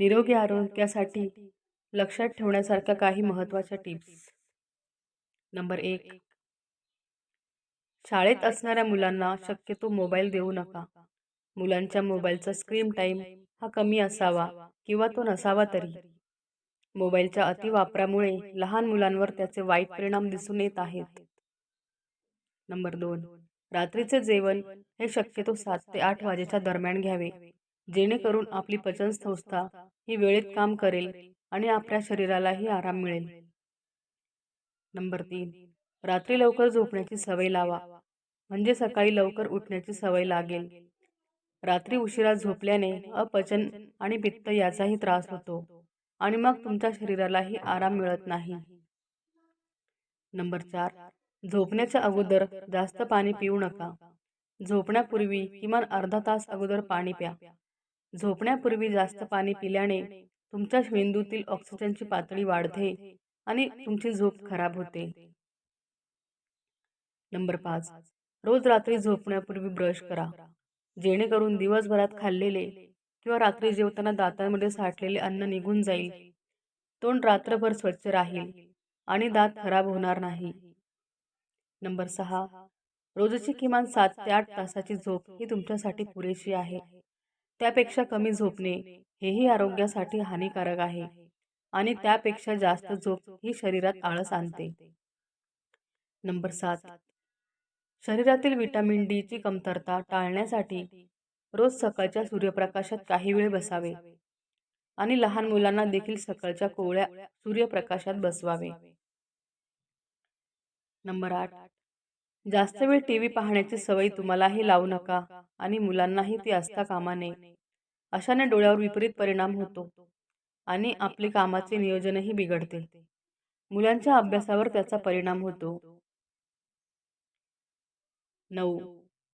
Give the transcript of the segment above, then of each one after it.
निरोगी आरोग्यासाठी लक्षात ठेवण्यासारख्या काही महत्त्वाच्या टिप्स. नंबर एक. शाळेत असणाऱ्या मुलांना शक्यतो मोबाईल देऊ नका. मुलांच्या मोबाईलचा स्क्रीन टाईम हा कमी असावा किंवा तो नसावा तरी. मोबाईलच्या अतिवापरामुळे लहान मुलांवर त्याचे वाईट परिणाम दिसून येत आहेत. नंबर दोन. रात्रीचे जेवण हे शक्यतो सात ते आठ वाजेच्या दरम्यान घ्यावे. जेणेकरून आपली पचन संस्था ही वेळेत काम करेल आणि आपल्या शरीरालाही आराम मिळेल. नंबर तीन. रात्री लवकर झोपण्याची सवय लावा. म्हणजे सकाळी लवकर उठण्याची सवय लागेल. रात्री उशिरा झोपल्याने अपचन आणि पित्त याचाही त्रास होतो आणि मग तुमच्या शरीरालाही आराम मिळत नाही. नंबर चार. झोपण्याच्या अगोदर जास्त पाणी पिऊ नका. झोपण्यापूर्वी किमान अर्धा तास अगोदर पाणी प्या. झोपण्यापूर्वी जास्त पाणी पिल्याने तुमच्या मेंदूतील ऑक्सिजनची पातळी वाढते आणि तुमची झोप खराब होते. नंबर पाच. रोज रात्री झोपण्यापूर्वी ब्रश करा. जेणेकरून दिवसभरात खाल्लेले किंवा रात्री जेवताना दातांमध्ये साठलेले अन्न निघून जाईल. तोंड रात्रभर स्वच्छ राहील आणि दात खराब होणार नाही. नंबर सहा. रोजची किमान सात ते आठ तासाची झोप ही तुमच्यासाठी पुरेशी आहे. त्यापेक्षा कमी झोपणे हेही आरोग्यासाठी हानिकारक आहे आणि त्यापेक्षा जास्त झोप ही शरीरात आळस आणते. नंबर सात. शरीरातील विटॅमिन डी ची कमतरता टाळण्यासाठी रोज सकाळच्या सूर्यप्रकाशात काही वेळ बसावे आणि लहान मुलांना देखील सकाळच्या कोवळ्या सूर्यप्रकाशात बसवावे. नंबर आठ. जास्त वेळ टी व्ही पाहण्याची सवय तुम्हालाही लावू नका. आणि मुलांनाही ती असता कामा नये अशाने डोळ्यावर विपरीत परिणाम होतो आणि आपले कामाचे नियोजनही बिघडते. मुलांच्या अभ्यासावर त्याचा परिणाम होतो. नऊ.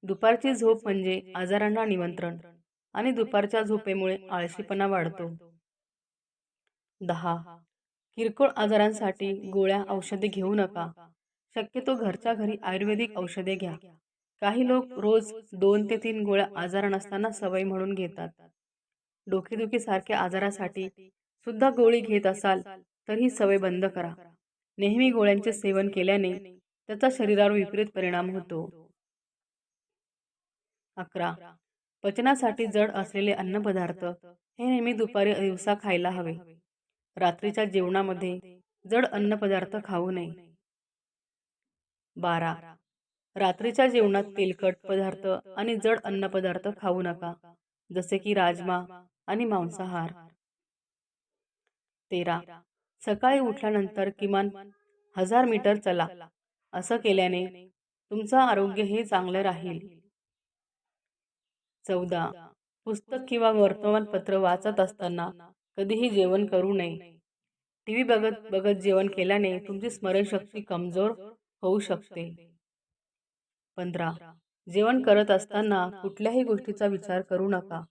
दुपारची झोप म्हणजे आजारांना निमंत्रण आणि दुपारच्या झोपेमुळे आळशीपणा वाढतो. दहा. किरकोळ आजारांसाठी गोळ्या औषधे घेऊ नका. शक्यतो घरच्या घरी आयुर्वेदिक औषधे घ्या. काही लोक रोज दोन ते तीन गोळ्या आजार नसताना सवय म्हणून घेतात. डोकेदुखी सारख्या आजारासाठी सुद्धा गोळी घेत असाल तर ही सवय बंद करा. नेहमी गोळ्यांचे सेवन केल्याने त्याचा शरीरावर विपरीत परिणाम होतो. अकरा. पचनासाठी जड असलेले अन्नपदार्थ हे नेहमी दुपारी दिवसा खायला हवे. रात्रीच्या जेवणामध्ये जड अन्नपदार्थ खाऊ नये. बारा. रात्रीच्या जेवणात तेलकट पदार्थ आणि जड अन्नपदार्थ खाऊ नका जसे की राजमा आणि मांसाहार. तेरा. सकाळी उठल्यानंतर किमान हजार मीटर चला. असं केल्याने तुमचं आरोग्य हे चांगलं राहील. चौदा. पुस्तक किंवा वर्तमानपत्र वाचत असताना कधीही जेवण करू नये. टी व्ही बघत बघत जेवण केल्याने तुमची स्मरणशक्ती कमजोर होऊ शकते. पंधरा. जेवण करत असताना कुठल्याही गोष्टीचा विचार करू नका.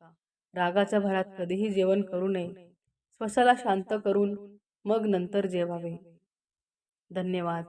रागाच्या भरात कधीही जेवण करू नये. स्वशाला शांत करून मग नंतर जेवावे. धन्यवाद.